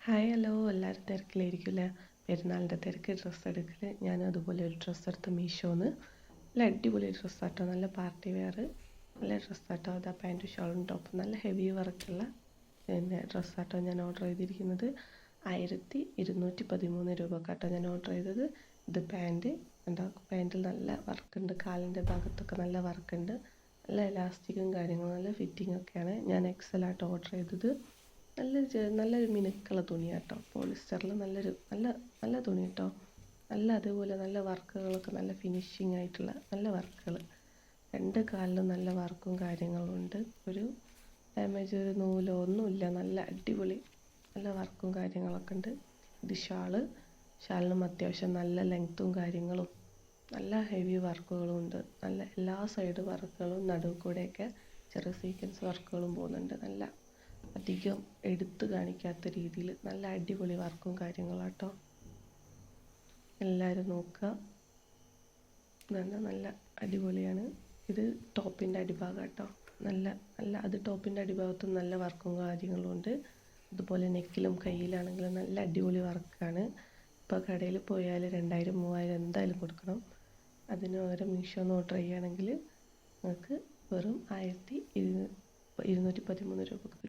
Hi hello എല്ലാവരും തിരക്കിലായിരിക്കില്ല പെരുന്നാളിന്റെ തിരക്ക് ഡ്രസ്സ് എടുക്കൽ ഞാൻ അതുപോലെ ഒരു ഡ്രസ്സ് എടുത്ത് മീഷോന്ന്. നല്ല അടിപൊളി ഡ്രസ്സ് ആട്ടോ. നല്ല പാർട്ടി വെയർ നല്ല ഡ്രസ്സ് ആട്ടോ. അതാ പാന്റും ഷോളും ടോപ്പും നല്ല ഹെവി വർക്കുള്ള പിന്നെ ഡ്രസ്സ് ആട്ടോ ഞാൻ ഓർഡർ ചെയ്തിരിക്കുന്നത്. ആയിരത്തി ഇരുന്നൂറ്റി പതിമൂന്ന് രൂപക്കാട്ടോ ഞാൻ ഓർഡർ ചെയ്തത്. ഇത് പാന്റ് എന്താ പാന്റിൽ നല്ല വർക്കുണ്ട് കാലിന്റെ ഭാഗത്തൊക്കെ നല്ല വർക്കുണ്ട് നല്ല ഇലാസ്റ്റിക്കും കാര്യങ്ങളും നല്ല ഫിറ്റിംഗ് ഒക്കെയാണ്. ഞാൻ എക്സൽ ആട്ടോ ഓർഡർ ചെയ്തത്. നല്ലൊരു നല്ലൊരു മിനുക്കുള്ള തുണിയാണ് കേട്ടോ പോളിസ്റ്ററിൽ നല്ലൊരു നല്ല നല്ല തുണി കേട്ടോ നല്ല അതുപോലെ നല്ല വർക്കുകളൊക്കെ നല്ല ഫിനിഷിംഗ് ആയിട്ടുള്ള നല്ല വർക്കുകൾ രണ്ട് കാലിലും നല്ല വർക്കും കാര്യങ്ങളും ഉണ്ട്. ഒരു ഡാമേജ് ഒരു നൂലോ ഒന്നുമില്ല. നല്ല അടിപൊളി നല്ല വർക്കും കാര്യങ്ങളൊക്കെ ഉണ്ട്. ഇത് ഷാൾ ഷാളിനും അത്യാവശ്യം നല്ല ലെങ്ത്തും കാര്യങ്ങളും നല്ല ഹെവി വർക്കുകളും ഉണ്ട്. നല്ല എല്ലാ സൈഡ് വർക്കുകളും നടുവ് കൂടെയൊക്കെ ചെറിയ സീക്വൻസ് വർക്കുകളും പോകുന്നുണ്ട്. നല്ല അധികം എടുത്ത് കാണിക്കാത്ത രീതിയിൽ നല്ല അടിപൊളി വർക്കും കാര്യങ്ങളാട്ടോ എല്ലാവരും നോക്കുക. നല്ല നല്ല അടിപൊളിയാണ്. ഇത് ടോപ്പിന്റെ അടിഭാഗം കേട്ടോ നല്ല നല്ല അത് ടോപ്പിന്റെ അടിഭാഗത്തും നല്ല വർക്കും കാര്യങ്ങളും ഉണ്ട്. അതുപോലെ നെക്കിലും കയ്യിലാണെങ്കിലും നല്ല അടിപൊളി വർക്കാണ്. ഇപ്പോൾ കടയിൽ പോയാൽ രണ്ടായിരം മൂവായിരം എന്തായാലും കൊടുക്കണം. അതിന് പകരം മീഷോ ഒന്ന് ഓർഡർ ചെയ്യുകയാണെങ്കിൽ നിങ്ങൾക്ക് വെറും ആയിരത്തി ഇരുന്നൂറ്റി പതിമൂന്ന് രൂപ